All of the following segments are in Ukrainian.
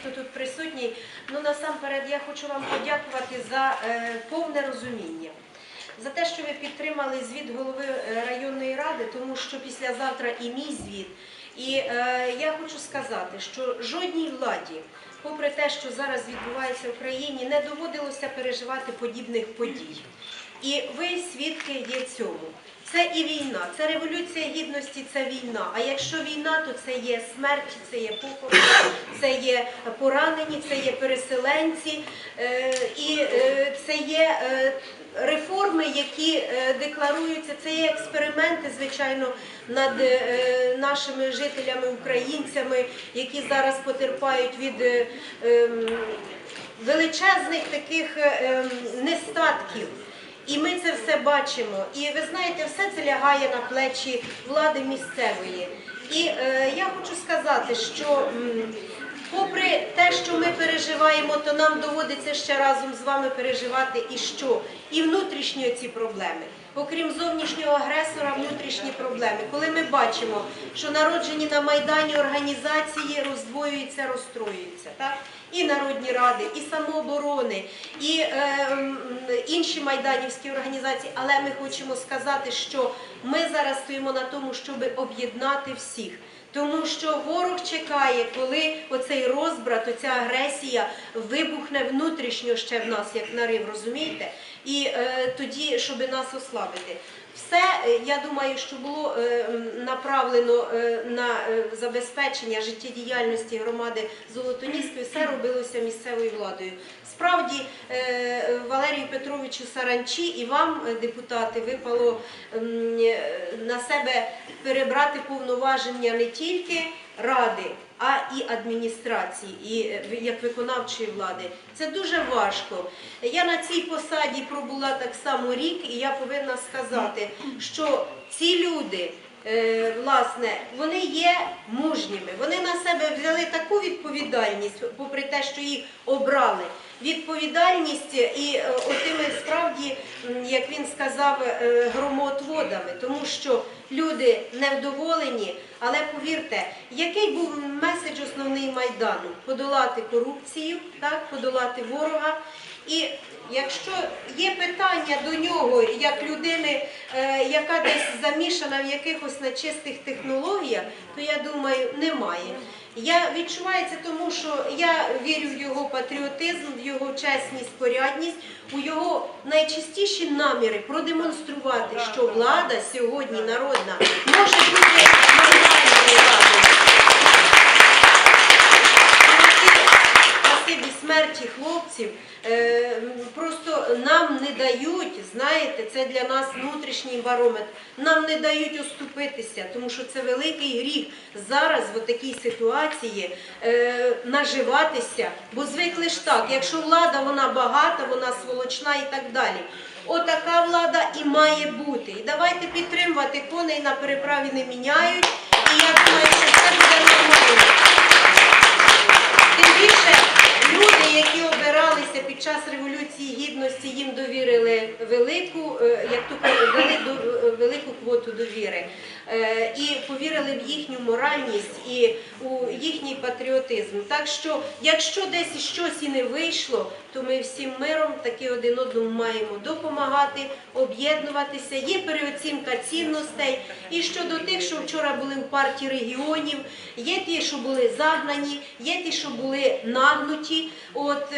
хто тут присутній. Ну насамперед я хочу вам подякувати за е, повне розуміння. За те, що ви підтримали звіт голови е, районної ради, тому що післязавтра і мій звіт. І е, я хочу сказати, що жодній владі, попри те, що зараз відбувається в країні, не доводилося переживати подібних подій. І ви свідки є цьому. Це і війна, це революція гідності, це війна. А якщо війна, то це є смерть, це є похорон, це є поранені, це є переселенці, е, і е, це є е, реформи, які декларуються. Це є експерименти, звичайно, над нашими жителями, українцями, які зараз потерпають від. ем, величезних таких ем, нестатків. І ми це все бачимо. І ви знаєте, все це лягає на плечі влади місцевої. І е, я хочу сказати, що попри те, що ми переживаємо, то нам доводиться ще разом з вами переживати і що? І внутрішні ці проблеми. Окрім зовнішнього агресора, внутрішні проблеми. Коли ми бачимо, що народжені на Майдані організації роздвоюються, розстроюються. Так? І народні ради, і самооборони, і е, інші майданівські організації. Але ми хочемо сказати, що ми зараз стоїмо на тому, щоб об'єднати всіх. Тому що ворог чекає, коли оцей розбрат, оця агресія вибухне внутрішньо ще в нас, як нарив, розумієте? І е, тоді, щоб нас ослабити. Все, е, я думаю, що було е, направлено е, на забезпечення життєдіяльності громади Золотоніської, все робилося місцевою владою. Справді, Валерію Петровичу Саранчі і вам, депутати, випало на себе перебрати повноваження не тільки ради, а і адміністрації, і е, як виконавчої влади. Це дуже важко. Я на цій посаді пробула так само рік, і я повинна сказати, що ці люди. е, Власне, вони є мужніми. Вони на себе взяли таку відповідальність, попри те, що їх обрали. Відповідальність і е, отими справді, як він сказав, е, громоотводами, тому що люди невдоволені, але повірте, який був меседж основний майдану? Подолати корупцію, так, подолати ворога. І якщо є питання до нього, як людини, е, яка десь замішана в якихось нечистих технологіях, то я думаю, немає. Я відчуваю це тому, що я вірю в його патріотизм, в його чесність, порядність, у його найчистіші наміри продемонструвати, що влада сьогодні народна може бути нормальною владою. Спасибі смерті хлопців е, нам не дають, знаєте, це для нас внутрішній барометр, нам не дають оступитися, тому що це великий гріх зараз в такій ситуації е, наживатися, бо звикли ж так, якщо влада вона багата, вона сволочна і так далі. Отака влада і має бути. І давайте підтримувати коней на переправі не міняють. І я думаю, що це буде нормально. Тим більше люди, які обиралися під час революції гідності, їм довірили велику, е, як кажуть, дали е, велику квоту довіри. Е, І повірили в їхню моральність і у їхній патріотизм. Так що, якщо десь щось і не вийшло, то ми всім миром таки один одному маємо допомагати, об'єднуватися. Є переоцінка цінностей. І щодо тих, що вчора були в партії регіонів, є ті, що були загнані, є ті, що були нагнуті. От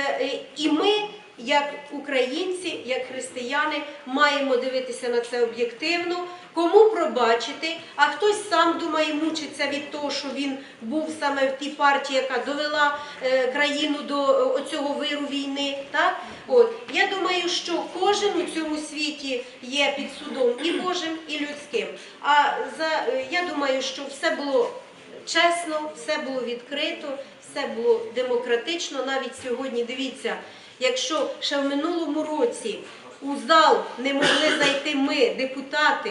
і ми. Як українці, як християни, маємо дивитися на це об'єктивно, кому пробачити, а хтось сам думає, мучиться від того, що він був саме в тій партії, яка довела е, країну до е, оцього виру війни. Так? От. Я думаю, що кожен у цьому світі є під судом і Божим, і людським. А за, е, я думаю, що все було чесно, все було відкрито, все було демократично. Навіть сьогодні дивіться, якщо ще в минулому році у зал не могли зайти ми, депутати,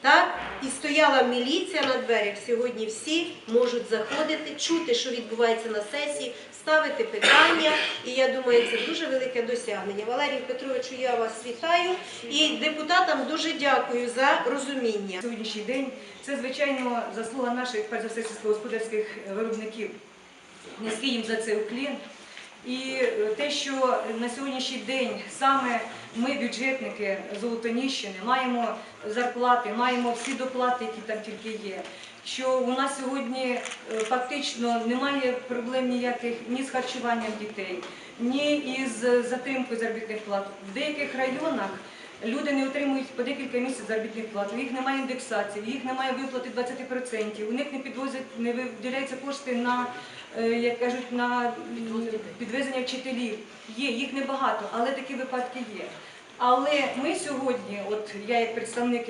так? І стояла міліція на дверях. Сьогодні всі можуть заходити, чути, що відбувається на сесії, ставити питання. І я думаю, це дуже велике досягнення. Валерію Петровичу, я вас вітаю і депутатам дуже дякую за розуміння. Сьогоднішній день це звичайно заслуга наших перш за все сільськогосподарських виробників. Низький їм за це уклін. І е, те, що на сьогоднішній день саме ми, бюджетники Золотоніщини, маємо зарплати, маємо всі доплати, які там тільки є. Що у нас сьогодні е, фактично немає проблем ніяких ні з харчуванням дітей, ні із затримкою заробітних плат. В деяких районах люди не отримують по декілька місяців заробітних плат, у їх немає індексації, у їх немає виплати 20%, у них не підвозять, не виділяються кошти на, е, як кажуть, на підвезення вчителів. Є, їх небагато, але такі випадки є. Але ми сьогодні, от я як представник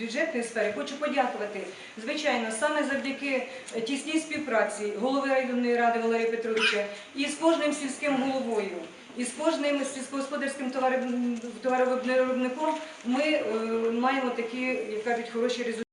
бюджетної сфери, хочу подякувати. Звичайно, саме завдяки е, тісній співпраці голови районної ради Валерія Петровича і з кожним сільським головою, і з кожним сільськогосподарським товаровиробником ми е, маємо такі, як кажуть, хороші результати.